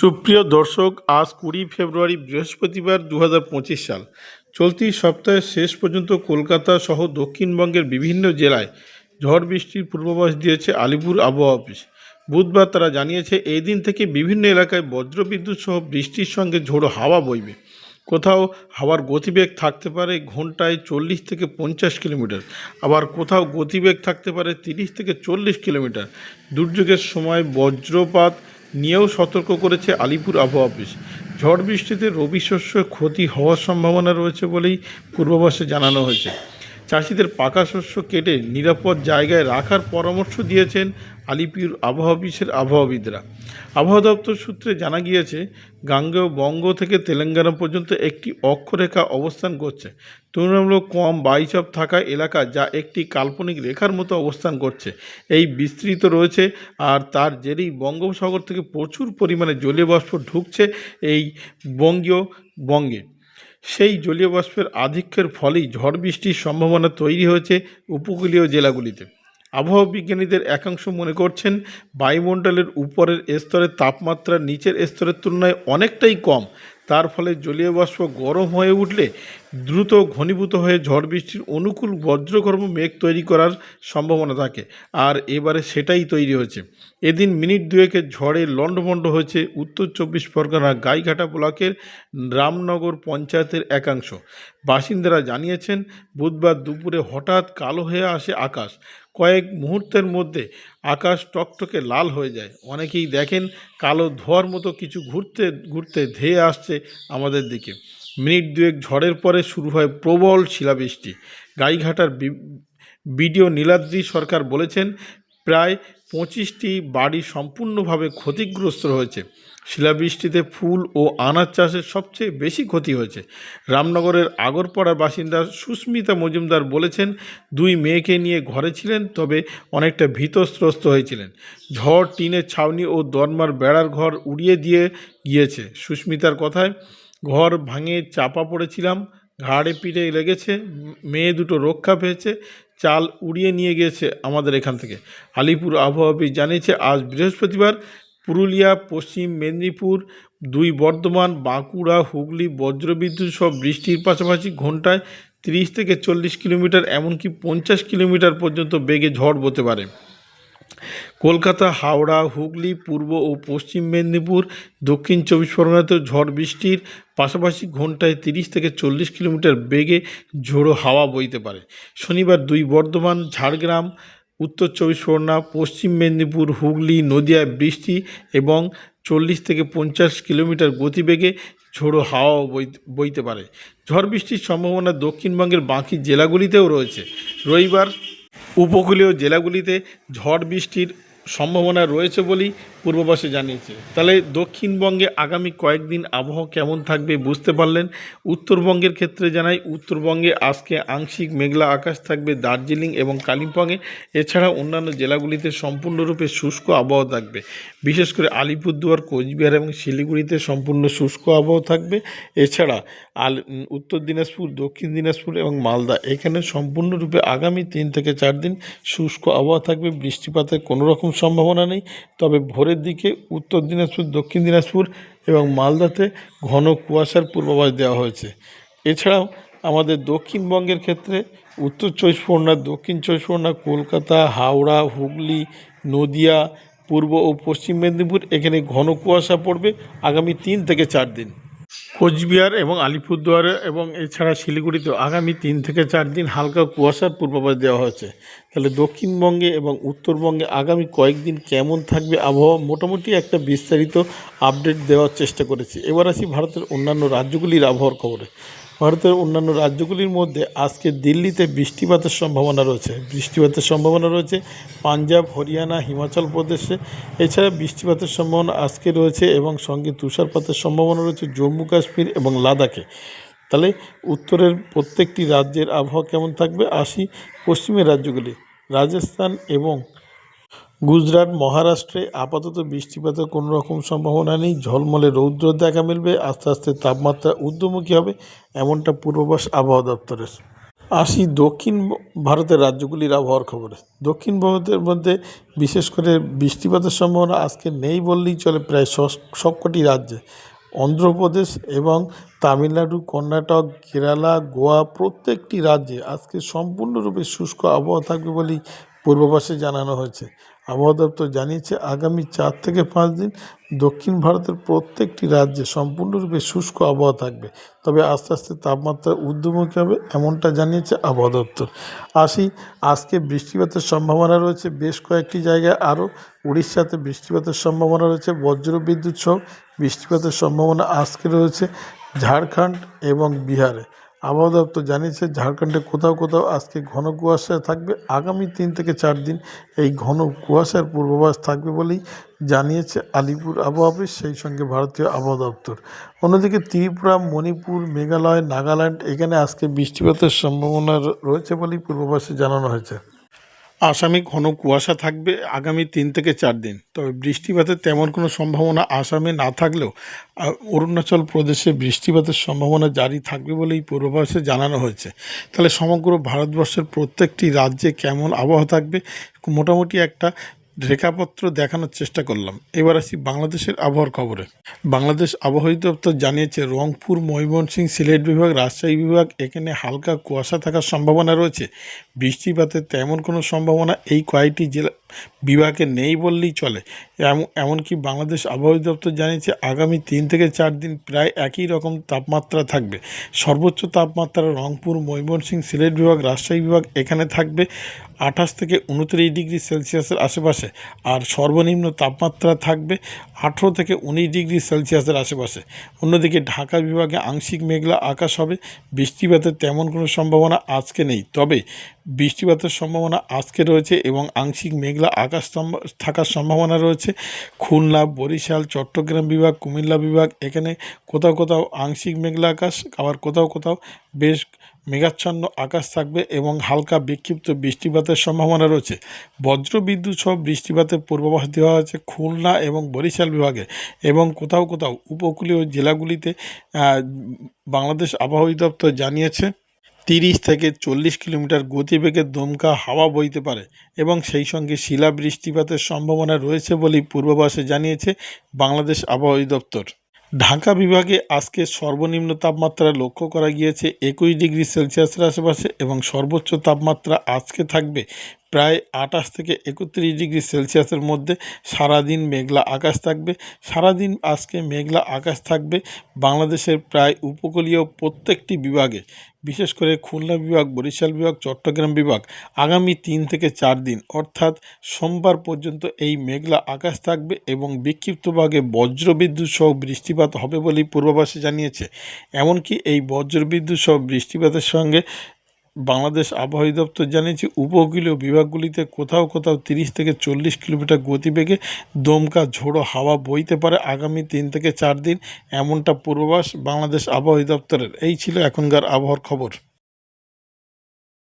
সুপ্রিয় দর্শক, আজ কুড়ি ফেব্রুয়ারি বৃহস্পতিবার দু হাজার পঁচিশ সাল। চলতি সপ্তাহের শেষ পর্যন্ত কলকাতা সহ দক্ষিণবঙ্গের বিভিন্ন জেলায় ঝড় বৃষ্টির পূর্বাভাস দিয়েছে আলিপুর আবহাওয়া অফিস। বুধবার তারা জানিয়েছে, এই দিন থেকে বিভিন্ন এলাকায় বজ্রবিদ্যুৎ সহ বৃষ্টির সঙ্গে ঝোড়ো হাওয়া বইবে। কোথাও হাওয়ার গতিবেগ থাকতে পারে ঘন্টায় চল্লিশ থেকে পঞ্চাশ কিলোমিটার, আবার কোথাও গতিবেগ থাকতে পারে তিরিশ থেকে চল্লিশ কিলোমিটার। দুর্যোগের সময় বজ্রপাত নিয়েও সতর্ক করেছে আলিপুর আবহাওয়া অফিস। ঝড় বৃষ্টিতে রবি শস্য ক্ষতি হওয়ার সম্ভাবনা রয়েছে বলেই পূর্বাভাসে জানানো হয়েছে। চাষিদের পাকা শস্য কেটে নিরাপদ জায়গায় রাখার পরামর্শ দিয়েছেন আলিপুর আবহাওয়া অফিসের আবহাওয়াবিদরা। আবহাওয়া দপ্তর সূত্রে জানা গিয়েছে, গাঙ্গেয় বঙ্গ থেকে তেলেঙ্গানা পর্যন্ত একটি অক্ষরেখা অবস্থান করছে। তুলনামূলক কম বাইচপ থাকা এলাকা যা একটি কাল্পনিক রেখার মতো অবস্থান করছে। এই বিস্তৃত রয়েছে আর তার জেরেই বঙ্গোপসাগর থেকে প্রচুর পরিমাণে জলীয় বাষ্প ঢুকছে এই বঙ্গীয় বঙ্গে। সেই জলীয় বাষ্পের আধিক্যের ফলেই ঝড় বৃষ্টির সম্ভাবনা তৈরি হয়েছে উপকূলীয় জেলাগুলিতে। আবহাওয়া বিজ্ঞানীদের একাংশ মনে করছেন, বায়ুমণ্ডলের উপরের স্তরের তাপমাত্রা নিচের স্তরের তুলনায় অনেকটাই কম। তার ফলে জলীয় বাষ্প গরম হয়ে উঠলে দ্রুত ঘনীভূত হয়ে ঝড় বৃষ্টির অনুকূল বজ্রকর্ম মেঘ তৈরি করার সম্ভাবনা থাকে। আর এবারে সেটাই তৈরি হয়েছে। এদিন মিনিট দুয়েকের ঝড়ে লণ্ডভণ্ড হয়েছে উত্তর চব্বিশ পরগনা গাইঘাটা ব্লকের রামনগর পঞ্চায়েতের একাংশ। বাসিন্দারা জানিয়েছেন, বুধবার দুপুরে হঠাৎ কালো হয়ে আসে আকাশ। কয়েক মুহূর্তের মধ্যে আকাশ টকটকে লাল হয়ে যায়। অনেকেই দেখেন, কালো ধোয়ার মতো কিছু ঘুরতে ঘুরতে ধেয়ে আসছে আমাদের দিকে। মিনিট দুয়েক ঝড়ের পরে শুরু হয় প্রবল শিলাবৃষ্টি। গাইঘাটার বিডিও নীলাদ্রি সরকার বলেছেন, প্রায় পঁচিশটি বাড়ি সম্পূর্ণভাবে ক্ষতিগ্রস্ত হয়েছে শিলাবৃষ্টিতে ফুল ও আনাজ চাষের সবচেয়ে বেশি ক্ষতি হয়েছে। রামনগরের আগরপাড়ার বাসিন্দা সুস্মিতা মজুমদার বলেছেন, দুই মেয়েকে নিয়ে ঘরে ছিলেন, তবে অনেকটা ভীতস্ত্রস্ত হয়েছিলেন। ঝড়, টিনের ছাউনি ও দরমার বেড়ার ঘর উড়িয়ে দিয়ে গিয়েছে। সুস্মিতার কথায় ঘর ভাঙে চাপা পড়েছিলাম, ঘাড়ে পিঠে লেগেছে, মেয়ে দুটো রক্ষা পেয়েছে, চাল উড়িয়ে নিয়ে গিয়েছে আমাদের এখান থেকে। আলিপুর আবহাওয়া অফিস জানিয়েছে, আজ বৃহস্পতিবার পুরুলিয়া, পশ্চিম মেদিনীপুর, দুই বর্ধমান, বাঁকুড়া, হুগলি, বজ্রবিদ্যুৎ সহ বৃষ্টির পাশাপাশি ঘন্টায় তিরিশ থেকে চল্লিশ কিলোমিটার, এমনকি পঞ্চাশ কিলোমিটার পর্যন্ত বেগে ঝড় বতে পারে। কলকাতা, হাওড়া, হুগলি, পূর্ব ও পশ্চিম মেদিনীপুর, দক্ষিণ চব্বিশ পরগনাতেও ঝড় বৃষ্টির পাশাপাশি ঘন্টায় তিরিশ থেকে চল্লিশ কিলোমিটার বেগে ঝোড়ো হাওয়া বইতে পারে। শনিবার দুই বর্ধমান, ঝাড়গ্রাম, উত্তর চব্বিশ পরগনা, পশ্চিম মেদিনীপুর, হুগলি, নদিয়ায় বৃষ্টি এবং চল্লিশ থেকে পঞ্চাশ কিলোমিটার গতিবেগে ঝোড়ো হাওয়া বইতে বইতে পারে। ঝড় বৃষ্টির সম্ভাবনা দক্ষিণবঙ্গের বাকি জেলাগুলিতেও রয়েছে। রবিবার উপকূলীয় জেলাগুলিতে ঝড় বৃষ্টির সম্ভাবনা রয়েছে বলেই পূর্বাভাসে জানিয়েছে। তাহলে দক্ষিণবঙ্গে আগামী কয়েকদিন আবহাওয়া কেমন থাকবে বুঝতে পারলেন? উত্তরবঙ্গের ক্ষেত্রে জানাই, উত্তরবঙ্গে আজকে আংশিক মেঘলা আকাশ থাকবে দার্জিলিং এবং কালিম্পংয়ে। এছাড়া অন্যান্য জেলাগুলিতে সম্পূর্ণরূপে শুষ্ক আবহাওয়া থাকবে। বিশেষ করে আলিপুরদুয়ার, কোচবিহার এবং শিলিগুড়িতে সম্পূর্ণ শুষ্ক আবহাওয়া থাকবে। এছাড়া আল উত্তর দিনাজপুর, দক্ষিণ দিনাজপুর এবং মালদা, এখানে সম্পূর্ণরূপে আগামী তিন থেকে চার দিন শুষ্ক আবহাওয়া থাকবে। বৃষ্টিপাতের কোনো রকম সম্ভাবনা নেই। তবে ভোরের দিকে, উত্তর দিনাজপুর, দক্ষিণ দিনাজপুর এবং মালদাতে ঘন কুয়াশার পূর্বাভাস দেওয়া হয়েছে। এছাড়াও আমাদের দক্ষিণবঙ্গের ক্ষেত্রে উত্তর চব্বিশ পরগনা, দক্ষিণ চব্বিশ পরগনা, কলকাতা, হাওড়া, হুগলি, নদিয়া, পূর্ব ও পশ্চিম মেদিনীপুর এখানে ঘন কুয়াশা পড়বে আগামী তিন থেকে চার দিন। কোচবিহার এবং আলিপুরদুয়ার এবং এছাড়া শিলিগুড়িতেও আগামী তিন থেকে চার দিন হালকা কুয়াশার পূর্বাভাস দেওয়া হয়েছে। তাহলে দক্ষিণবঙ্গে এবং উত্তরবঙ্গে আগামী কয়েকদিন কেমন থাকবে আবহাওয়া? মোটামুটি একটা বিস্তারিত আপডেট দেওয়ার চেষ্টা করেছি। এবার আসি ভারতের অন্যান্য রাজ্যগুলির আবহাওয়ার খবরে। ভারতের অন্যান্য রাজ্যগুলির মধ্যে আজকে দিল্লিতে বৃষ্টিপাতের সম্ভাবনা রয়েছে। বৃষ্টিপাতের সম্ভাবনা রয়েছে পাঞ্জাব, হরিয়ানা, হিমাচল প্রদেশে। এছাড়া বৃষ্টিপাতের সম্ভাবনা আজকে রয়েছে এবং সঙ্গে তুষারপাতের সম্ভাবনা রয়েছে জম্মু, কাশ্মীর এবং লাদাখে। তাহলে উত্তরের প্রত্যেকটি রাজ্যের আবহাওয়া কেমন থাকবে? আসি পশ্চিমের রাজ্যগুলি, রাজস্থান এবং গুজরাট, মহারাষ্ট্রে আপাতত বৃষ্টিপাতের কোনো রকম সম্ভাবনা নেই। ঝলমলে রৌদ্র দেখা মিলবে, আস্তে আস্তে তাপমাত্রা ঊর্ধ্বমুখী হবে, এমনটা পূর্বাভাস আবহাওয়া দপ্তরের। আসি দক্ষিণ ভারতের রাজ্যগুলির আবহাওয়ার খবরে। দক্ষিণ ভারতের মধ্যে বিশেষ করে বৃষ্টিপাতের সম্ভাবনা আজকে নেই বললেই চলে প্রায় সবকটি রাজ্যে। অন্ধ্রপ্রদেশ এবং তামিলনাড়ু, কর্ণাটক, কেরালা, গোয়া প্রত্যেকটি রাজ্যে আজকে সম্পূর্ণরূপে শুষ্ক আবহাওয়া থাকবে বলেই পূর্বাভাসে জানানো হয়েছে। আবহাওয়া দপ্তর জানিয়েছে, আগামী চার থেকে পাঁচ দিন দক্ষিণ ভারতের প্রত্যেকটি রাজ্যে সম্পূর্ণরূপে শুষ্ক আবহাওয়া থাকবে। তবে আস্তে আস্তে তাপমাত্রা ঊর্ধ্বমুখী হবে এমনটা জানিয়েছে আবহাওয়া দপ্তর। আসি, আজকে বৃষ্টিপাতের সম্ভাবনা রয়েছে বেশ কয়েকটি জায়গায় আরও। উড়িষ্যাতে বৃষ্টিপাতের সম্ভাবনা রয়েছে বজ্র বিদ্যুৎ সহ বৃষ্টিপাতের সম্ভাবনা আজকে রয়েছে ঝাড়খণ্ড এবং বিহারে। আবহাওয়া দপ্তর জানিয়েছে, ঝাড়খণ্ডে কোথাও কোথাও আজকে ঘন কুয়াশা থাকবে। আগামী তিন থেকে চার দিন এই ঘন কুয়াশার পূর্বাভাস থাকবে বলেই জানিয়েছে আলিপুর আবহাওয়া অফিস, সেই সঙ্গে ভারতীয় আবহাওয়া দপ্তর। অন্যদিকে ত্রিপুরা, মণিপুর, মেঘালয়, নাগাল্যান্ড, এখানে আজকে বৃষ্টিপাতের সম্ভাবনা রয়েছে বলেই পূর্বাভাসে জানানো হয়েছে। আসামে ঘন কুয়াশা থাকবে আগামী তিন থেকে চার দিন। তবে বৃষ্টিপাতের তেমন কোনো সম্ভাবনা আসামে না থাকলেও অরুণাচল প্রদেশে বৃষ্টিপাতের সম্ভাবনা জারি থাকবে বলেই পূর্বাভাসে জানানো হয়েছে। তাহলে সমগ্র ভারতবর্ষের প্রত্যেকটি রাজ্যে কেমন আবহাওয়া থাকবে? মোটামুটি একটা রেখাপত্র দেখানোর চেষ্টা করলাম। এবার আসি বাংলাদেশের আবহাওয়ার খবরে। বাংলাদেশ আবহাওয়া দপ্তর জানিয়েছে, রংপুর, ময়মনসিংহ, সিলেট বিভাগ, রাজশাহী বিভাগ, এখানে হালকা কুয়াশা থাকার সম্ভাবনা রয়েছে। বৃষ্টিপাতের তেমন কোনো সম্ভাবনা এই কয়েকটি জেলা বিভাগে নেই বললেই চলে। এমন এমনকি বাংলাদেশ আবহাওয়া দপ্তর জানিয়েছে, আগামী তিন থেকে চার দিন প্রায় একই রকম তাপমাত্রা থাকবে। সর্বোচ্চ তাপমাত্রা রংপুর, ময়মনসিংহ, সিলেট বিভাগ, রাজশাহী বিভাগ এখানে থাকবে। আঠাশ থেকে উনত্রিশ ডিগ্রি সেলসিয়াসের আশেপাশে, আর সর্বনিম্ন তাপমাত্রা থাকবে আঠেরো থেকে উনিশ ডিগ্রি সেলসিয়াসের আশেপাশে। অন্যদিকে ঢাকা বিভাগে আংশিক মেঘলা আকাশ হবে, বৃষ্টিপাতের তেমন কোনো সম্ভাবনা আজকে নেই। তবে বৃষ্টিপাতের সম্ভাবনা আজকে রয়েছে এবং আংশিক মেঘলা আকাশ থাকার সম্ভাবনা রয়েছে। খুলনা, বরিশাল, চট্টগ্রাম বিভাগ, কুমিল্লা বিভাগ, এখানে কোথাও কোথাও আংশিক মেঘলা আকাশ, আবার কোথাও কোথাও বেশ মেঘাচ্ছন্ন আকাশ থাকবে এবং হালকা বিক্ষিপ্ত বৃষ্টিপাতের সম্ভাবনা রয়েছে। বজ্রবিদ্যুৎ সহ বৃষ্টিপাতের পূর্বাভাস দেওয়া হয়েছে খুলনা এবং বরিশাল বিভাগে এবং কোথাও কোথাও উপকূলীয় জেলাগুলিতে বাংলাদেশ আবহাওয়া দপ্তর জানিয়েছে, তিরিশ থেকে চল্লিশ কিলোমিটার গতিবেগে দমকা হাওয়া বইতে পারে এবং সেই সঙ্গে শিলা বৃষ্টিপাতের সম্ভাবনা রয়েছে বলেই পূর্বাভাসে জানিয়েছে বাংলাদেশ আবহাওয়া দপ্তর ঢাকা বিভাগে আজকে সর্বনিম্ন তাপমাত্রা লক্ষ্য করা গিয়েছে একুশ ডিগ্রি সেলসিয়াসের আশেপাশে এবং সর্বোচ্চ তাপমাত্রা আজকে থাকবে প্রায় আঠাশ থেকে একত্রিশ ডিগ্রি সেলসিয়াসের মধ্যে সারাদিন মেঘলা আকাশ থাকবে। সারাদিন আজকে মেঘলা আকাশ থাকবে। বাংলাদেশের প্রায় উপকূলীয় প্রত্যেকটি বিভাগে, বিশেষ করে খুলনা বিভাগ, বরিশাল বিভাগ, চট্টগ্রাম বিভাগ, আগামী তিন থেকে চার দিন, অর্থাৎ সোমবার পর্যন্ত এই মেঘলা আকাশ থাকবে এবং বিক্ষিপ্তভাগে বজ্রবিদ্যুৎ সহ বৃষ্টিপাত হবে বলেই পূর্বাভাসে জানিয়েছে। এমনকি এই বজ্রবিদ্যুৎ সহ বৃষ্টিপাতের সঙ্গে বাংলাদেশ আবহাওয়া দপ্তর জানিয়েছে, উপকূলীয় বিভাগগুলিতে কোথাও কোথাও তিরিশ থেকে চল্লিশ কিলোমিটার গতিবেগে দমকা ঝোড়ো হাওয়া বইতে পারে আগামী তিন থেকে চার দিন, এমনটা পূর্বাভাস বাংলাদেশ আবহাওয়া দপ্তরের এই ছিল এখনকার আবহাওয়ার খবর।